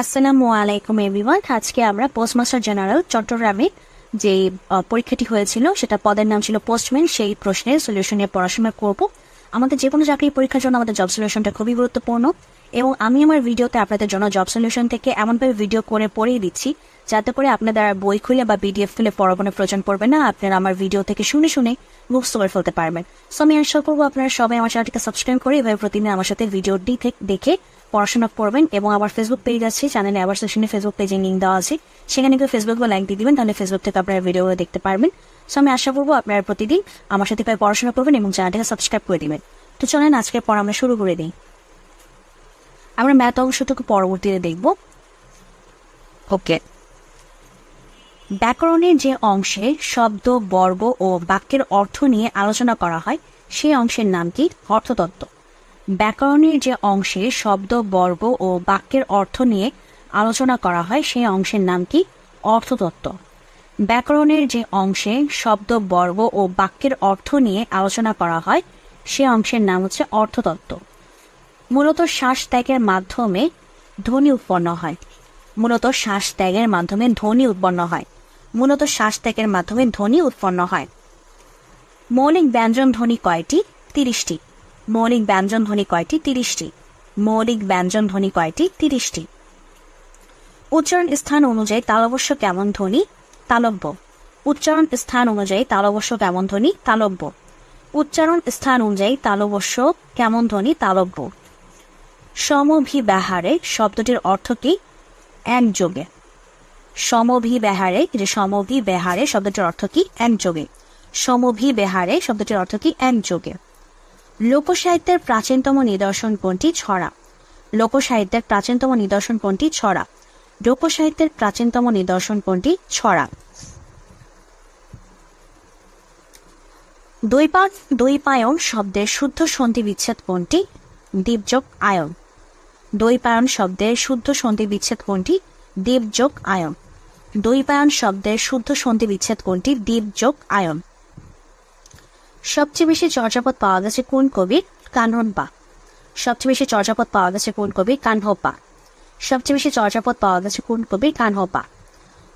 আসসালামু আলাইকুম এভরিওয়ান আজকে আমরা পোস্টমাস্টার জেনারেল চট্টগ্রামে যে পরীক্ষাটি হয়েছিল, সেটা পদের নাম ছিল পোস্টম্যান সেই প্রশ্নের সলিউশন নিয়ে পড়াশোনা করব। আমাদের যে কোনো চাকরি পরীক্ষার জন্য আমাদের জব সলিউশনটা খুবই গুরুত্বপূর্ণ এবং আমি আমার ভিডিওতে আপনাদের জন্য জব সলিউশন থেকে এমনভাবে ভিডিও করে পড়িয়ে দিচ্ছি, যাতে করে আপনাদের আর বই খুলে বা পিডিএফ খুলে পড়ানোর প্রয়োজন পড়বে না। আপনারা আমার ভিডিও থেকে শুনে শুনে মুখস্থ করে ফেলতে পারবেন। সো আমি আশা করব আপনারা সবাই আমার চ্যানেলটিকে সাবস্ক্রাইব করে এভাবে প্রতিদিন আমার সাথে ভিডিওটি দেখে পড়াশোনা করবেন এবং আমার ফেসবুক পেজ আছে চ্যানেলে আবার সেশনে ফেসবুক পেজে লিঙ্ক দেওয়া আছে। সেখানে গিয়ে ফেসবুক বা লাইক দিয়ে দিবেন তাহলে ফেসবুক থেকে আপনারা ভিডিও দেখতে পারবেন। সো আমি আশা করব আপনারা প্রতিদিন আমার সাথে প্রায় পড়াশোনা করবেন এবং চ্যানেলটাকে সাবস্ক্রাইব করে দিবেন। তো চলেন আজকে পর আমরা শুরু করে দিই। আমরা ম্যাথ অংশটুকু পরবর্তীতে দেখব। ওকে ব্যাকরণের যে অংশে শব্দ বর্গ ও বাক্যের অর্থ নিয়ে আলোচনা করা হয় সেই অংশের নাম কি? অর্থতত্ত্ব। ব্যাকরণের যে অংশে শব্দ, বর্গ ও বাক্যের অর্থ নিয়ে আলোচনা করা হয়, সেই অংশের নাম কি? অর্থতত্ত্ব। ব্যাকরণের যে অংশে শব্দ, বর্গ ও বাক্যের অর্থ নিয়ে আলোচনা করা হয়, সে অংশের নাম হচ্ছে অর্থতত্ত্ব। মূলত শ্বাস ত্যাগের মাধ্যমে ধ্বনি উৎপন্ন হয়। মূলত শ্বাস ত্যাগের মাধ্যমে ধ্বনি উৎপন্ন হয়। মূলত শ্বাস ত্যাগের মাধ্যমে ধ্বনি উৎপন্ন হয়। মৌলিক ব্যঞ্জন ধ্বনি কয়টি? তিরিশটি। মৌলিক ব্যঞ্জন ধ্বনি কয়টি? তিরিশটি। মৌলিক ব্যঞ্জন ধ্বনি কয়টি? তিরিশটি। উচ্চারণ স্থান অনুযায়ী তালবস্য কেমন ধ্বনি? তালব্য। উচ্চারণ স্থান অনুযায়ী তালবস্য কেমন ধ্বনি? তালব্য। উচ্চারণ স্থান অনুযায়ী তালবস্য কেমন ধ্বনি? তালব্য। সমভিব্যাহারে শব্দটির অর্থ কি? একযোগে। সমভিব্যাহারে যে সমভিব্যাহারে শব্দটির অর্থ কি? একযোগে। সমভিব্যাহারে শব্দটির অর্থ কি? একযোগে। লোকসাহিত্যের প্রাচীনতম নিদর্শন কোনটি ছড়া। লোকসাহিত্যের প্রাচীনতম নিদর্শন কোনটি ছড়া। লোকসাহিত্যের প্রাচীনতম নিদর্শন কোনটি ছড়া। দ্বৈপায়ন দ্বৈপায়ন শব্দের শুদ্ধ সন্ধি বিচ্ছেদ কোনটি দীপযোগ আয়ন। দ্বৈপায়ন শব্দের শুদ্ধ সন্ধি বিচ্ছেদ কোনটি দীপযোগ আয়ন। দ্বৈপায়ন শব্দের শুদ্ধ সন্ধি বিচ্ছেদ কোনটি দীপযোগ আয়ন। সবচেয়ে বেশি চর্যাপদ পাওয়া গেছে কোন কবির? কানহপা সবচেয়ে বেশি চর্যাপদ পাওয়া গেছে কোন কবির? কানহপা সবচেয়ে বেশি চর্যাপদ পাওয়া গেছে কোন কবির? কানহপা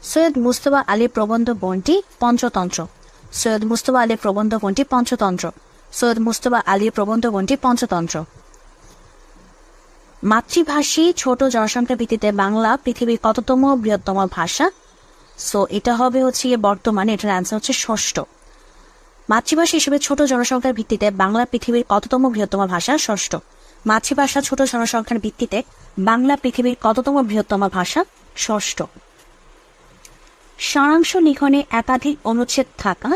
সৈয়দ মুস্তফা আলী প্রবন্ধ বনটি পঞ্চতন্ত্র। সৈয়দ মুস্তফা আলী প্রবন্ধ বনটি পঞ্চতন্ত্র। সৈয়দ মুস্তফা আলী প্রবন্ধ বনটি পঞ্চতন্ত্র। মাতৃভাষী ছোট জনসংখ্যা ভিত্তিতে বাংলা পৃথিবীর কততম বৃহত্তম ভাষা? সো এটা হবে হচ্ছে বর্তমানে, এটার অ্যান্সার হচ্ছে ষষ্ঠ। মাতৃভাষা হিসেবে ছোট জনসংখ্যার ভিত্তিতে বাংলা পৃথিবীর কততম বৃহত্তম ভাষা ষষ্ঠ। মাতৃভাষা ছোট জনসংখ্যার ভিত্তিতে বাংলা পৃথিবীর কততম বৃহত্তম ভাষা ষষ্ঠ। সারাংশ লিখনে একাধিক অনুচ্ছেদ থাকা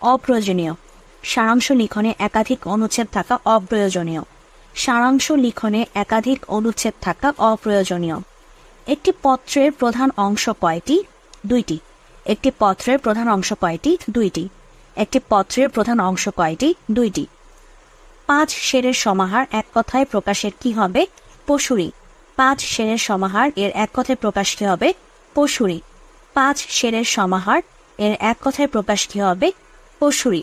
অপ্রয়োজনীয়। সারাংশ লিখনে একাধিক অনুচ্ছেদ থাকা অপ্রয়োজনীয়। সারাংশ লিখনে একাধিক অনুচ্ছেদ থাকা অপ্রয়োজনীয়। একটি পত্রের প্রধান অংশ কয়টি? দুইটি। একটি পত্রের প্রধান অংশ কয়টি? দুইটি। একটি পত্রের প্রধান অংশ কয়টি? দুইটি। পাঁচ শেরের সমাহার এক কথায় প্রকাশের কি হবে? পশুরি। পাঁচ শেরের সমাহার এর এক কথায় প্রকাশ কি হবে? পশুরি। পাঁচ শেরের সমাহার এর এক কথায় প্রকাশ কি হবে? পশুরি।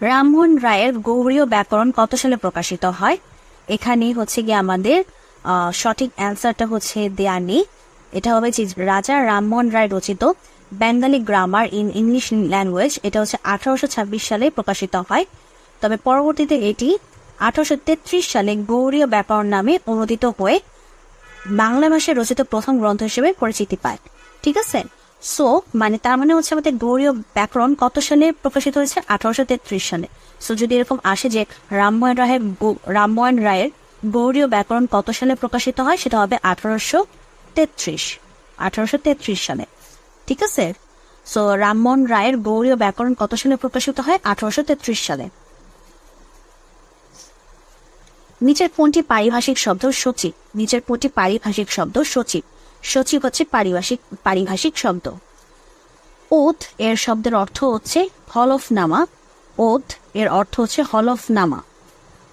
রামমোহন রায়ের গৌরীয় ব্যাকরণ কত সালে প্রকাশিত হয়? এখানে হচ্ছে গিয়ে আমাদের সঠিক অ্যান্সারটা হচ্ছে দেয়া নেই এটা হবে রাজা রামমোহন রায় রচিত Bengali grammar in English language এটা হচ্ছে আঠারোশো ছাব্বিশ সালে প্রকাশিত হয়। তবে পরবর্তীতে এটি আঠারোশো তেত্রিশ সালে গৌরীয় ব্যাকরণ নামে অনুদিত হয়ে বাংলা ভাষায় রচিত প্রথম গ্রন্থ হিসেবে পরিচিতি পায়। ঠিক আছে? সো মানে তার মানে হচ্ছে আমাদের গৌরীয় ব্যাকরণ কত সালে প্রকাশিত হয়েছে? আঠারোশো তেত্রিশ সালে। সো যদি এরকম আসে যে রামমোহন রায়ের রামমোহন রায়ের গৌরীয় ব্যাকরণ কত সালে প্রকাশিত হয়? সেটা হবে আঠারোশো তেত্রিশ আঠারোশো তেত্রিশ সালে। ঠিক আছে? সো রামমোহন রায়ের গৌরীয় ব্যাকরণ কত সালে প্রকাশিত হয়? আঠারোশো তেত্রিশ সালে। নিচের কোনটি পারিভাষিক শব্দ সচিব? নিচের কোনটি পারিভাষিক শব্দ সচিব? সচিব হচ্ছে পারিভাষিক পারিভাষিক শব্দ। ওথ এর শব্দের অর্থ হচ্ছে হল হলফনামা। ওথ এর অর্থ হচ্ছে হলফনামা।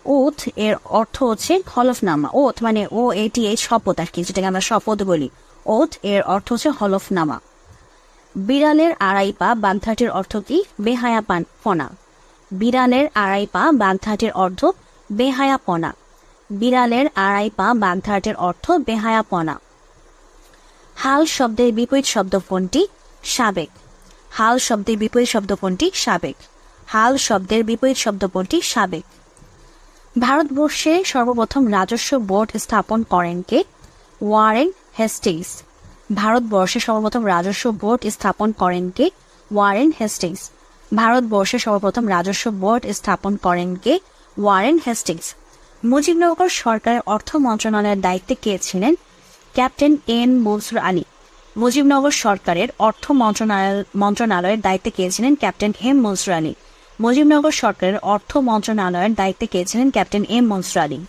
ওথ এর অর্থ হচ্ছে হলফনামা। ওথ মানে ও এটি এই শপথ আর কি, যেটাকে আমরা শপথ বলি। ওথ এর অর্থ হচ্ছে হল হলফনামা। বিড়ালের আড়াই পা বাগধাটির অর্থ কি? বেহায়া পান ফনা বিড়ালের আড়াই পা বাগধাটির অর্থ বেহায়াপনা বিড়ালের আড়াই পা বাগধারাটের অর্থ বেহায়াপনা হাল শব্দের বিপরীত শব্দ কোনটি? সাবেক। হাল শব্দের বিপরীত শব্দ কোনটি? সাবেক। হাল শব্দের বিপরীত শব্দ কোনটি? সাবেক। ভারতবর্ষে সর্বপ্রথম রাজস্ব বোর্ড স্থাপন করেন কে? ওয়ারেন হেস্টিংস ভারতবর্ষে সর্বপ্রথম রাজস্ব বোর্ড স্থাপন করেন কে? Warren Hastings. ভারতবর্ষে সর্বপ্রথম রাজস্ব বোর্ড স্থাপন করেন কে? Warren Hastings. মুজিবনগর সরকারের অর্থ মন্ত্রণালয়ের দায়িত্বে কে ছিলেন? Captain N Mansur Ali. Mujibnagar সরকারের অর্থ মন্ত্রণালয়, মন্ত্রণালয়ের দায়িত্বে কে ছিলেন ক্যাপ্টেন এম মনসুর আলী? মুজিবনগর সরকারের অর্থ মন্ত্রণালয়ের দায়িত্বে কে ছিলেন ক্যাপ্টেন এম মনসুর আলী?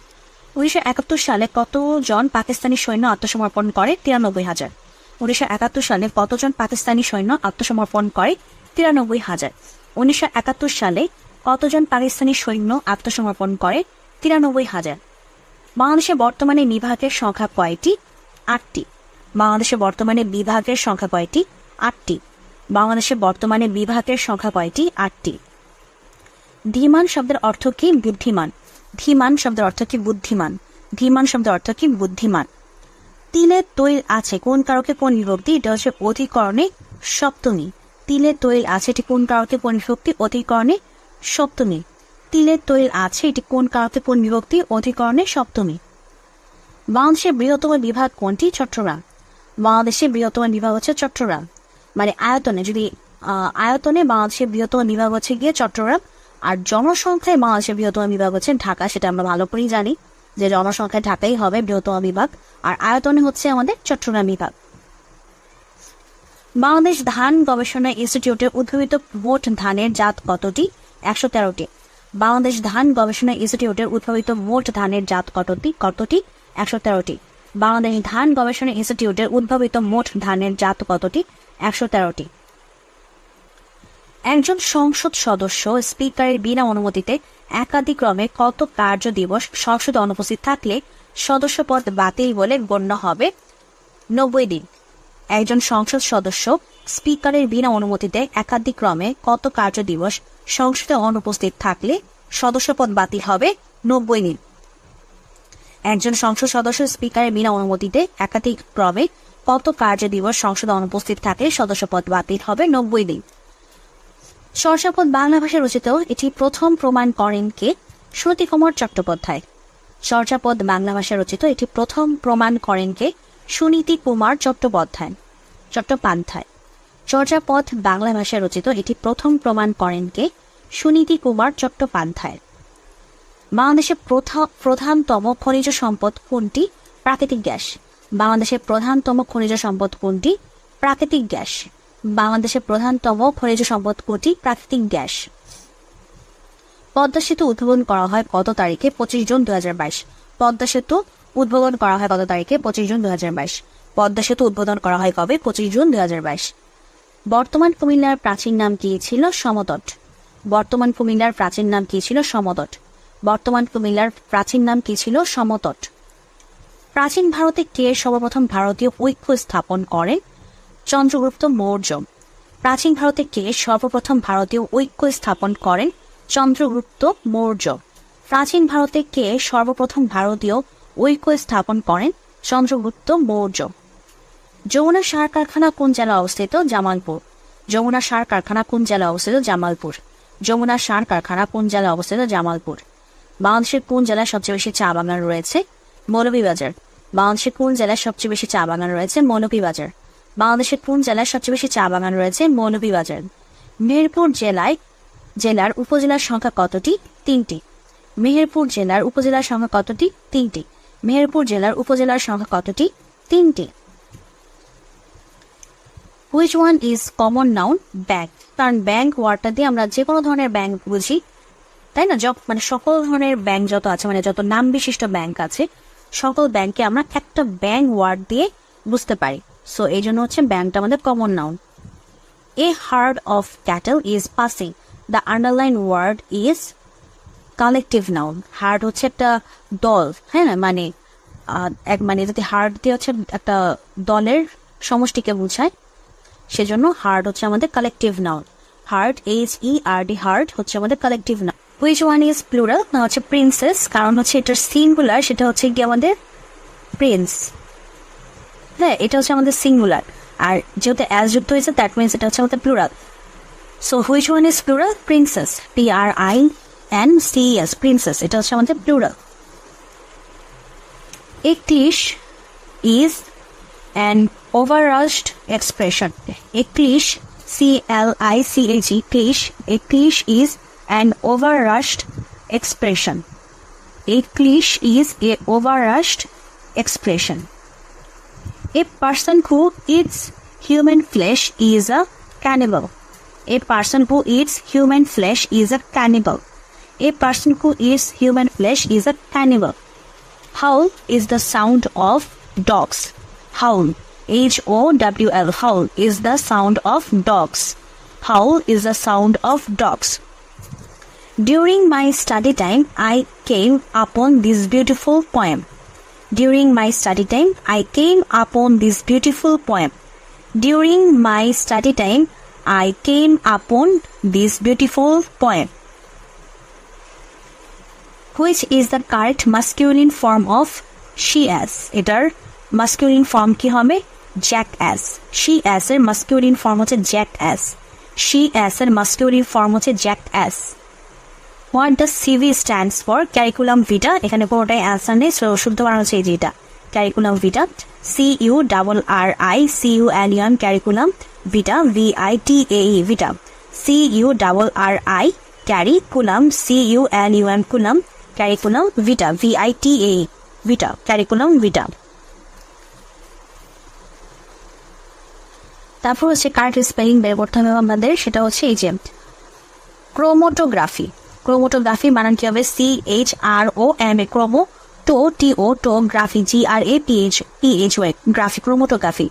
উনিশশো একাত্তর সালে কতজন পাকিস্তানি সৈন্য আত্মসমর্পণ করে? তিরানব্বই হাজার। উনিশশো একাত্তর সালে কতজন পাকিস্তানি সৈন্য আত্মসমর্পণ করে? তিরানব্বই হাজার। উনিশশো একাত্তর সালে কতজন পাকিস্তানি সৈন্য আত্মসমর্পণ করে? তিরানব্বই হাজার। বাংলাদেশে বর্তমানে বিভাগের সংখ্যা কয়টি? আটটি। বাংলাদেশে বর্তমানে বিভাগের সংখ্যা কয়টি? আটটি। বাংলাদেশে বর্তমানে বিভাগের সংখ্যা কয়টি? আটটি। ধীমান শব্দের অর্থ কি? বুদ্ধিমান। ধীমান শব্দের অর্থ কি? বুদ্ধিমান। ধীমান শব্দের অর্থ কি? বুদ্ধিমান। তিলের তৈল আছে, কোন কারকে কোন বিভক্তি? এটা হচ্ছে অধিকরণে সপ্তমী। তিলের তৈল আছে, এটি কোন কারকে কোন বিভক্তি? অধিকরণে সপ্তমী। তিলের তৈল আছে, এটি কোন কারকে কোন বিভক্তি? অধিকরণে সপ্তমী। বাংলাদেশের বৃহত্তম বিভাগ কোনটি? চট্টগ্রাম। বাংলাদেশের বৃহত্তম বিভাগ হচ্ছে চট্টগ্রাম। মানে আয়তনে, যদি আয়তনে বাংলাদেশের বৃহত্তম বিভাগ হচ্ছে গিয়ে চট্টগ্রাম, আর জনসংখ্যায় বাংলাদেশের বৃহত্তম বিভাগ হচ্ছে ঢাকা, সেটা আমরা ভালো করেই জানি। যে জনসংখ্যা ঢাকাই হবে বৃহত্তম বিভাগ, আর আয়তনে হচ্ছে আমাদের চট্টগ্রাম বিভাগ। বাংলাদেশ ধান গবেষণা ইনস্টিটিউটের উদ্ভাবিত মোট ধানের জাত কতটি? একশো তেরোটি। বাংলাদেশ ধান গবেষণা ইনস্টিটিউটের উদ্ভাবিত মোট ধানের জাত কতটি? কতটি? একশো তেরোটি। বাংলাদেশ ধান গবেষণা ইনস্টিটিউটের উদ্ভাবিত মোট ধানের জাত কতটি? একশো তেরোটি। একজন সংসদ সদস্য স্পিকারের বিনা অনুমতিতে একাধিক্রমে কত কার্য দিবস সংসদে অনুপস্থিত থাকলে সদস্য পদ বাতিল বলে গণ্য হবে? নব্বই দিন। একজন সংসদ সদস্য স্পিকারের বিনা অনুমতিতে একাধিক্রমে কত কার্য দিবস সংসদে অনুপস্থিত থাকলে সদস্যপদ বাতিল হবে? নব্বই দিন। একজন সংসদ সদস্য স্পিকারের বিনা অনুমতিতে একাধিক ক্রমে কত কার্য দিবস সংসদে অনুপস্থিত থাকলে সদস্যপদ বাতিল হবে? নব্বই দিন। চর্যাপদ বাংলা ভাষায় রচিত এটি প্রথম প্রমাণ করেন কে? সতী কুমার চট্টোপাধ্যায়। চর্যাপদ বাংলা ভাষায় রচিত এটি প্রথম প্রমাণ করেন কে? সুনীতি কুমার চট্টোপাধ্যায়। চট্টোপাধ্যায়। চর্যাপদ বাংলা ভাষায় রচিত এটি প্রথম প্রমাণ করেন কে? সুনীতি কুমার চট্টোপাধ্যায়। বাংলাদেশের প্রধানতম খনিজ সম্পদ কোনটি? প্রাকৃতিক গ্যাস। বাংলাদেশের প্রধানতম খনিজ সম্পদ কোনটি? প্রাকৃতিক গ্যাস। বাংলাদেশের প্রধানতম খনিজ সম্পদ কোনটি প্রাকৃতিক গ্যাস। পদ্মা সেতু উদ্ভাবন করা হয় কত তারিখে পঁচিশ জুন দু পদ্মা সেতু উদ্বোধন করা হয় কত তারিখে পঁচিশ জুন দু পদ্মা সেতু উদ্বোধন করা হয় কবে? পঁচিশ জুন দু বর্তমান কুমিল্লার প্রাচীন নাম কি ছিল? সমতট। বর্তমান কুমিল্লার প্রাচীন নাম কি ছিল? সমতট। বর্তমান কুমিল্লার প্রাচীন নাম কি ছিল? সমতট। প্রাচীন ভারতে কে সর্বপ্রথম ভারতীয় ঐক্য স্থাপন করেন? চন্দ্রগুপ্ত মৌর্য প্রাচীন ভারতে কে সর্বপ্রথম ভারতীয় ঐক্য স্থাপন করেন? চন্দ্রগুপ্ত মৌর্য প্রাচীন ভারতে কে সর্বপ্রথম ভারতীয় ঐক্য স্থাপন করেন? চন্দ্রগুপ্ত মৌর্য যমুনা সার কারখানা কোন জেলা অবস্থিত? জামালপুর। যমুনা সার কারখানা কোন জেলা অবস্থিত? জামালপুর। যমুনা সার কারখানা কোন জেলা অবস্থিত? জামালপুর। বাংলাদেশের কোন জেলায় সবচেয়ে বেশি চা বাগান রয়েছে? মৌলভীবাজার। বাংলাদেশের কোন জেলায় সবচেয়ে বেশি চা বাগান রয়েছে? মৌলভীবাজার। বাংলাদেশের কোন জেলায় সবচেয়ে বেশি চা বাগান রয়েছে? মৌলভীবাজার। মেহেরপুর জেলায় জেলার উপজেলার সংখ্যা কতটি? তিনটি। মেহেরপুর জেলার উপজেলার সংখ্যা কতটি? তিনটি। মেহেরপুর জেলার উপজেলার সংখ্যা কতটি? তিনটি। Which one is common noun bank কারণ ব্যাংক ওয়ার্ডটা দিয়ে আমরা যে কোনো ধরনের ব্যাংক বুঝি, তাই না? যত মানে সকল ধরনের ব্যাংক যত আছে মানে যত নাম বিশিষ্ট ব্যাংক আছে, সকল ব্যাংকে আমরা একটা ব্যাংক ওয়ার্ড দিয়ে বুঝতে পারি। সো এই জন্য হচ্ছে ব্যাংকটা আমাদের common noun a herd of cattle is passing the underline word is collective noun herd হচ্ছে একটা দল হ্যাঁ? না মানে এক মানে যদি হার্ড দিয়ে হচ্ছে একটা দলের সমষ্টিকে বোঝায়, সেজন্য হার্ড হচ্ছে আমাদের collective noun herd H E R D herd হচ্ছে আমাদের collective noun which one is plural না, হচ্ছে প্রিন্সেস কারণ হচ্ছে এটার সিঙ্গুলার সেটা হচ্ছে কি আমাদের প্রিন্স হ্যাঁ এটা হচ্ছে আমাদের সিঙ্গুলার আর যেহেতু অ্যাজ যুক্ত হয়েছে দ্যাট মিনস এটা হচ্ছে আমাদের plural so which one is plural princess P R I N C S princess এটা হচ্ছে আমাদের প্লুরাল একত্রিশ ইজ অ্যান ওভারাস্ট এক্সপ্রেশন একত্রিশ C L I C A G cliche একত্রিশ ইজ অ্যান ওভারাস্ট এক্সপ্রেশন এই is a ওভারাস্ট expression A person who eats human flesh is a cannibal. A person who eats human flesh is a cannibal. A person who eats human flesh is a cannibal. Howl is the sound of dogs. Howl, H O W L, howl is the sound of dogs. Howl is the sound of dogs. During my study time, I came upon this beautiful poem. During my study time, I came upon this beautiful poem. During my study time, I came upon this beautiful poem. Which is the correct masculine form of she as? এটার masculine form কি হবে Jack as she as এর masculine form হচ্ছে Jack as she as এর masculine form হচ্ছে jack ass what the CV stands for curriculum vitae এখানে পুরোটাই answer নেই শুদ্ধ বানানো হচ্ছে এই যেটা। Curriculum vitae C U double R I C U allium curriculum vitae V I T A E vitae C U double R I curriculum C U L U M culum curriculum vitae V I T A vitae curriculum vitae তারপর হচ্ছে correct spelling বের করতে হবে আমাদের, সেটা হচ্ছে এই যে ক্রোমোটোগ্রাফি ক্রোমোটোগ্রাফি বানান কি হবে C H R O M A chromo to T O to graphy G R A P H P H way graphy chromatography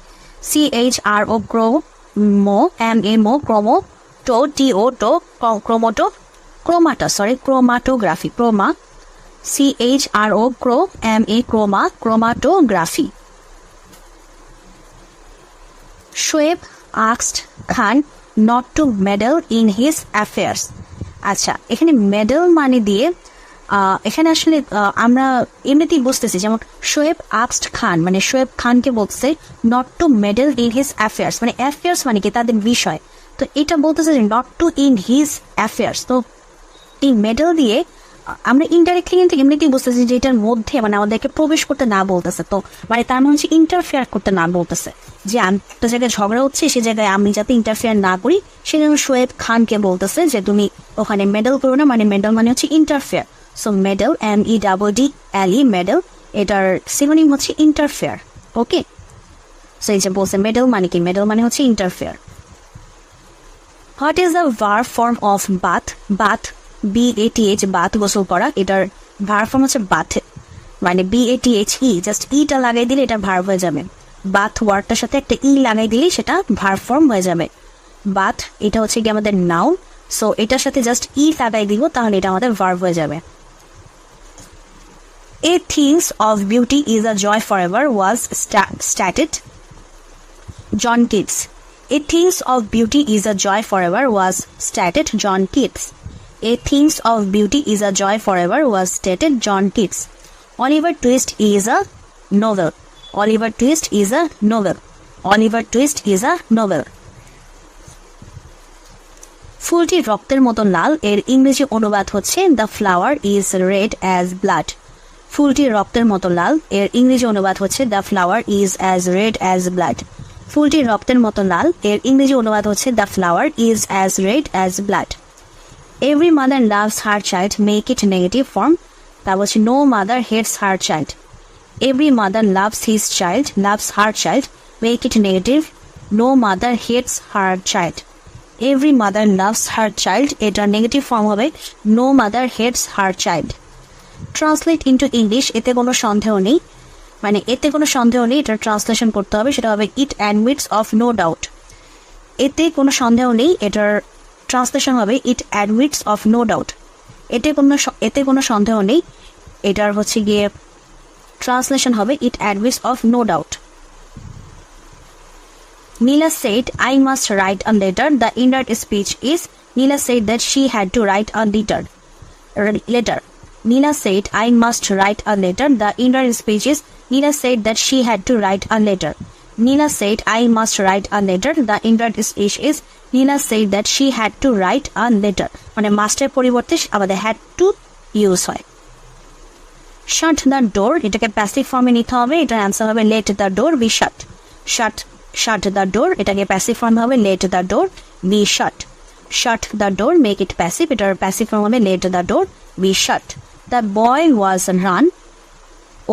C H R O chro mo M A mo chromo to T O to chromato chromata sorry chromatography chroma C H R O chro M A chroma chromatography Shoaib আক্সড Khan not to meddle in his affairs আচ্ছা এখানে medal মানে দিয়ে এখানে আসলে আমরা এমনিতেই বুঝতেছি যেমন শোয়েব আক্সড খান মানে শোয়েব খানকে বলতেছে not to meddle in his affairs মানে অ্যাফেয়ার্স মানে কি তাদের বিষয়। তো এটা বলতেছে যে not to in his affairs তো এই মেডেল দিয়ে আমরা ইনডাইরেক্টলি কিন্তু এমনিতেই বুঝতেছি যে এটার মধ্যে মানে আমাদেরকে প্রবেশ করতে না বলতেছে। তো মানে তার মানে হচ্ছে ইন্টারফেয়ার করতে না বলতেছে। যে একটা জায়গায় ঝগড়া হচ্ছে, সে জায়গায় আমি যাতে ইন্টারফেয়ার না করি, সেজন্য শোয়েব খানকে বলতেছে যে তুমি ওখানে মেডেল করো না মানে মেডেল মানে হচ্ছে interfere so meddle M E double D L E meddle এটার সিনোনিম হচ্ছে ইন্টারফেয়ার ওকে সো এই যে বলছে মেডেল মানে কি? মেডেল মানে হচ্ছে interfere what is the verb form of bath bath B A T bath গোসল করা, এটার ভার ফর্ম হচ্ছে বাথ মানে B A T H E just ইটা লাগাই দিলে এটা ভার হয়ে যাবে। বাথ ওয়ার্ডটার সাথে একটা ই লাগাই দিলেই সেটা ভার ফর্ম হয়ে যাবে। বাথ এটা হচ্ছে কি আমাদের নাউন সো এটার সাথে জাস্ট ই লাগাই দিব, তাহলে এটা আমাদের ভার্ব হয়ে যাবে। A things of beauty is a joy for ever was stated John Keats. A Things of Beauty is a Joy Forever was stated John Keats. A Things of Beauty is a Joy Forever was stated John Keats. Oliver Twist is a novel. Oliver Twist is a novel. Oliver Twist is a novel. ফুলটি রক্তের মতো লাল, এর ইংরেজি অনুবাদ হচ্ছে the flower is red as blood ফুলটি রক্তের মতো লাল, এর ইংরেজি অনুবাদ হচ্ছে the flower is as red as blood ফুলটি রক্তের মতো লাল, এর ইংরেজি অনুবাদ হচ্ছে the flower is as red as blood every mother loves her child make it negative form তা বলছে no mother hates her child every mother loves his child loves her child make it negative no mother hates her child every mother loves her child এটার negative form হবে no mother hates her child translate into English এতে কোনো সন্দেহ নেই। মানে এতে কোনো সন্দেহ নেই, এটার ট্রান্সলেশন করতে হবে, সেটা হবে it admits of no doubt এতে কোনো সন্দেহ নেই, এটার ট্রান্সলেশন হবে it admits of no doubt এতে কোনো এতে কোনো সন্দেহ নেই এটার হচ্ছে গিয়ে ট্রান্সলেশন হবে it admits of no doubt Neela said, I must write a letter. The indirect speech is Neela said that she had to write a letter. letter. Nina said, I must write a letter. The inner speech is Nina said that she had to write a letter. Nina said, I must write a letter. The inner speech is Nina said that she had to write a letter. মানে মাস্টের পরিবর্তে আমাদের had to use হয়। Shut the door এটাকে passive ফর্মে নিতে হবে। এটার answer হবে let the door be shut shut shut the door এটাকে প্যাসিভ ফর্ম হবে let the door be shut shut the door make it passive এটার প্যাসিভ ফর্ম হবে let the door be shut the boy was run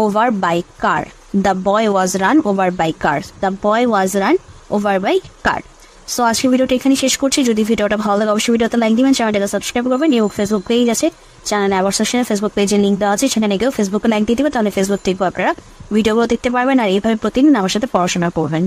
over by car the boy was run over by car the boy was run over by car so আজকে ভিডিওটা এখানে শেষ করছি। যদি ভিডিওটা ভালো লাগে, অবশ্যই ভিডিওতে লাইক দিবেন, চ্যানেলটাকে সাবস্ক্রাইব করবেন। এবং ফেসবুক পেজ আছে। চ্যানেল আবার সেকশনে ফেসবুক পেজের লিঙ্ক দেওয়া আছে। সেখানে গিয়েও ফেসবুকে লাইক দিয়ে দিবে তাহলে ফেসবুক থেকেও আপনারা ভিডিওগুলো দেখতে পারবেন। আর এইভাবে প্রতিদিন আমার সাথে পড়াশোনা করবেন।